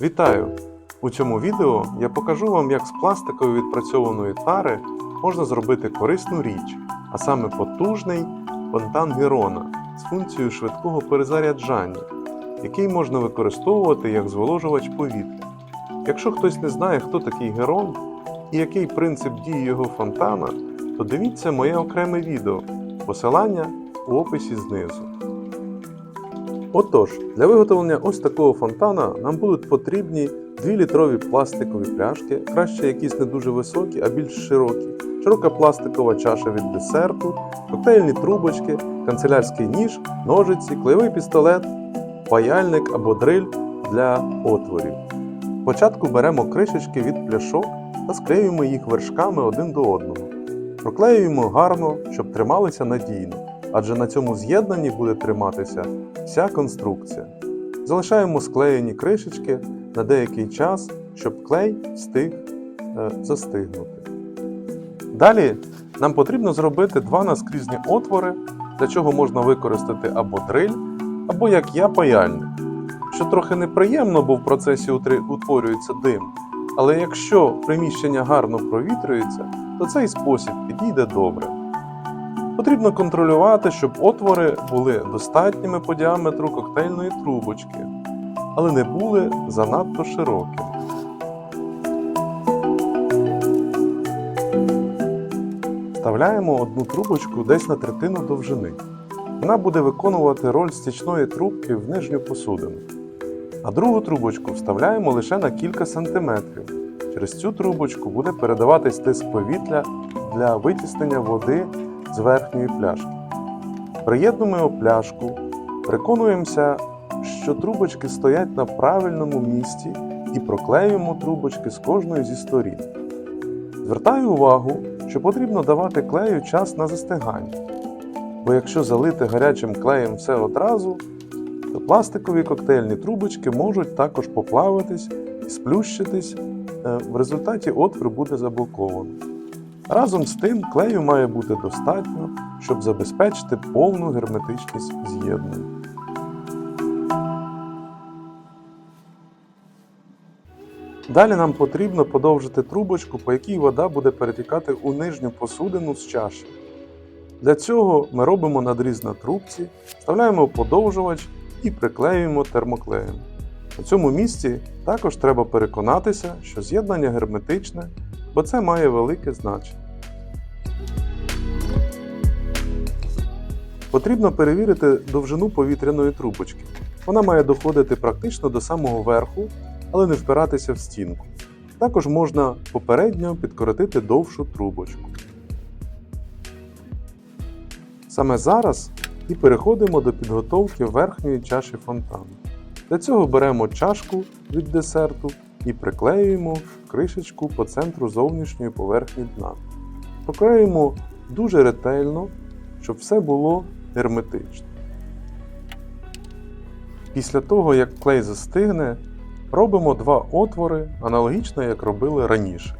Вітаю! У цьому відео я покажу вам, як з пластикової відпрацьованої тари можна зробити корисну річ, а саме потужний фонтан Герона з функцією швидкого перезаряджання, який можна використовувати як зволожувач повітря. Якщо хтось не знає, хто такий Герон і який принцип дії його фонтана, то дивіться моє окреме відео, посилання у описі знизу. Отож, для виготовлення ось такого фонтана нам будуть потрібні 2-літрові пластикові пляшки, краще якісь не дуже високі, а більш широкі, широка пластикова чаша від десерту, коктейльні трубочки, канцелярський ніж, ножиці, клеєвий пістолет, паяльник або дриль для отворів. Спочатку беремо кришечки від пляшок та склеюємо їх вершками один до одного. Проклеюємо гарно, щоб трималися надійно, адже на цьому з'єднанні буде триматися вся конструкція. Залишаємо склеєні кришечки на деякий час, щоб клей встиг е, застигнути. Далі нам потрібно зробити два наскрізні отвори, для чого можна використати або дриль, або як я паяльник. Що трохи неприємно, бо в процесі утворюється дим. Але якщо приміщення гарно провітрюється, то цей спосіб підійде добре. Потрібно контролювати, щоб отвори були достатніми по діаметру коктейльної трубочки, але не були занадто широкими. Вставляємо одну трубочку десь на третину довжини. Вона буде виконувати роль стічної трубки в нижню посудину. А другу трубочку вставляємо лише на кілька сантиметрів. Через цю трубочку буде передаватись тиск повітря для витіснення води з верхньої пляшки. Приєднуємо пляшку, переконуємося, що трубочки стоять на правильному місці і проклеюємо трубочки з кожної зі сторін. Звертаю увагу, що потрібно давати клею час на застигання, бо якщо залити гарячим клеєм все одразу, то пластикові коктейльні трубочки можуть також поплавитись і сплющитись, е, в результаті отвір буде заблоковано. Разом з тим, клею має бути достатньо, щоб забезпечити повну герметичність з'єднання. Далі нам потрібно подовжити трубочку, по якій вода буде перетікати у нижню посудину з чаші. Для цього ми робимо надріз на трубці, вставляємо подовжувач і приклеюємо термоклеєм. У цьому місці також треба переконатися, що з'єднання герметичне, бо це має велике значення. Потрібно перевірити довжину повітряної трубочки. Вона має доходити практично до самого верху, але не впиратися в стінку. Також можна попередньо підкоротити довшу трубочку. Саме зараз і переходимо до підготовки верхньої чаші фонтану. Для цього беремо чашку від десерту і приклеюємо кришечку по центру зовнішньої поверхні дна. Проклеюємо дуже ретельно, щоб все було герметично. Після того, як клей застигне, робимо два отвори, аналогічно як робили раніше.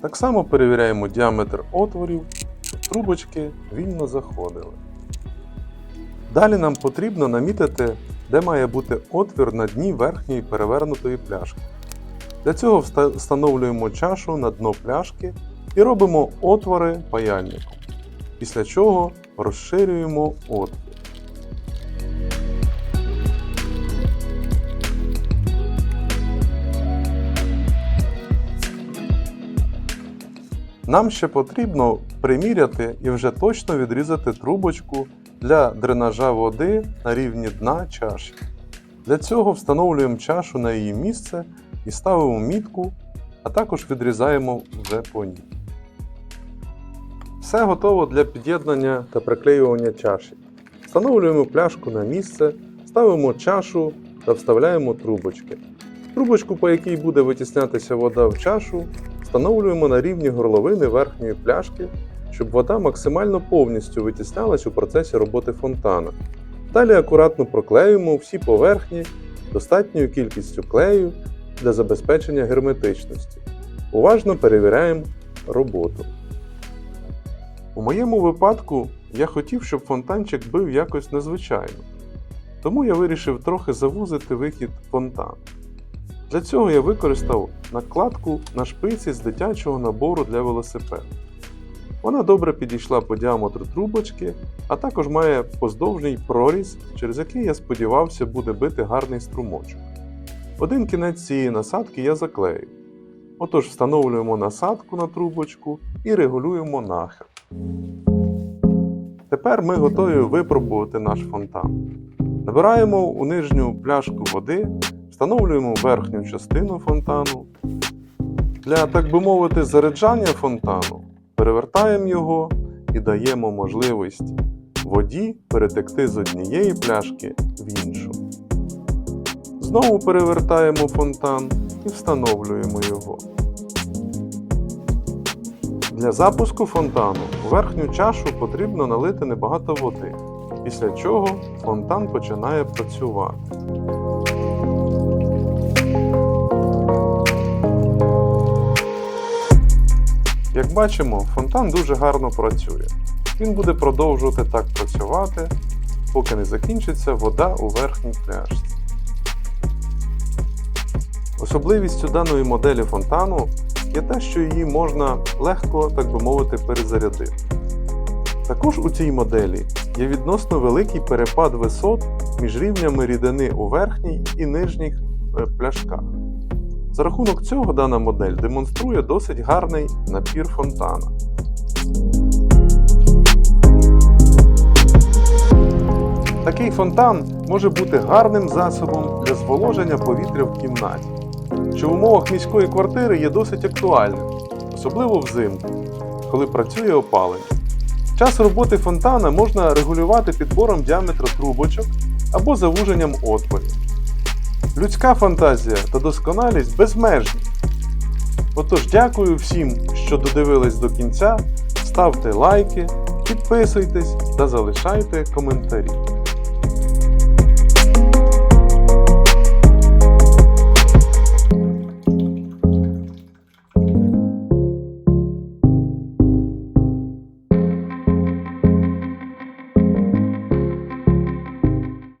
Так само перевіряємо діаметр отворів, щоб трубочки вільно заходили. Далі нам потрібно намітити, де має бути отвір на дні верхньої перевернутої пляшки. Для цього встановлюємо чашу на дно пляшки і робимо отвори паяльником. Після чого розширюємо отвір. Нам ще потрібно приміряти і вже точно відрізати трубочку для дренажа води на рівні дна чаші. Для цього встановлюємо чашу на її місце і ставимо мітку, а також відрізаємо вже по ній. Все готово для під'єднання та приклеювання чаші. Встановлюємо пляшку на місце, ставимо чашу та вставляємо трубочки. Трубочку, по якій буде витіснятися вода в чашу, встановлюємо на рівні горловини верхньої пляшки, щоб вода максимально повністю витіснялась у процесі роботи фонтана. Далі акуратно проклеюємо всі поверхні достатньою кількістю клею для забезпечення герметичності. Уважно перевіряємо роботу. У моєму випадку я хотів, щоб фонтанчик бив якось незвичайно. Тому я вирішив трохи завузити вихід фонтану. Для цього я використав накладку на шпиці з дитячого набору для велосипеда. Вона добре підійшла по діаметру трубочки, а також має поздовжній проріз, через який я сподівався буде бити гарний струмочок. Один кінець цієї насадки я заклею. Отож встановлюємо насадку на трубочку і регулюємо нахил. Тепер ми готові випробувати наш фонтан. Набираємо у нижню пляшку води, встановлюємо верхню частину фонтану. Для, так би мовити, заряджання фонтану перевертаємо його і даємо можливість воді перетекти з однієї пляшки в іншу. Знову перевертаємо фонтан і встановлюємо його. Для запуску фонтану у верхню чашу потрібно налити небагато води, після чого фонтан починає працювати. Як бачимо, фонтан дуже гарно працює. Він буде продовжувати так працювати, поки не закінчиться вода у верхній пляшці. Особливістю даної моделі фонтану є те, що її можна легко, так би мовити, перезарядити. Також у цій моделі є відносно великий перепад висот між рівнями рідини у верхній і нижніх е, пляшках. За рахунок цього дана модель демонструє досить гарний напір фонтана. Такий фонтан може бути гарним засобом для зволоження повітря в кімнаті, що в умовах міської квартири є досить актуальним, особливо взимку, коли працює опалення. Час роботи фонтана можна регулювати підбором діаметра трубочок або завуженням отворів. Людська фантазія та досконалість безмежні. Отож, дякую всім, що додивились до кінця. Ставте лайки, підписуйтесь та залишайте коментарі.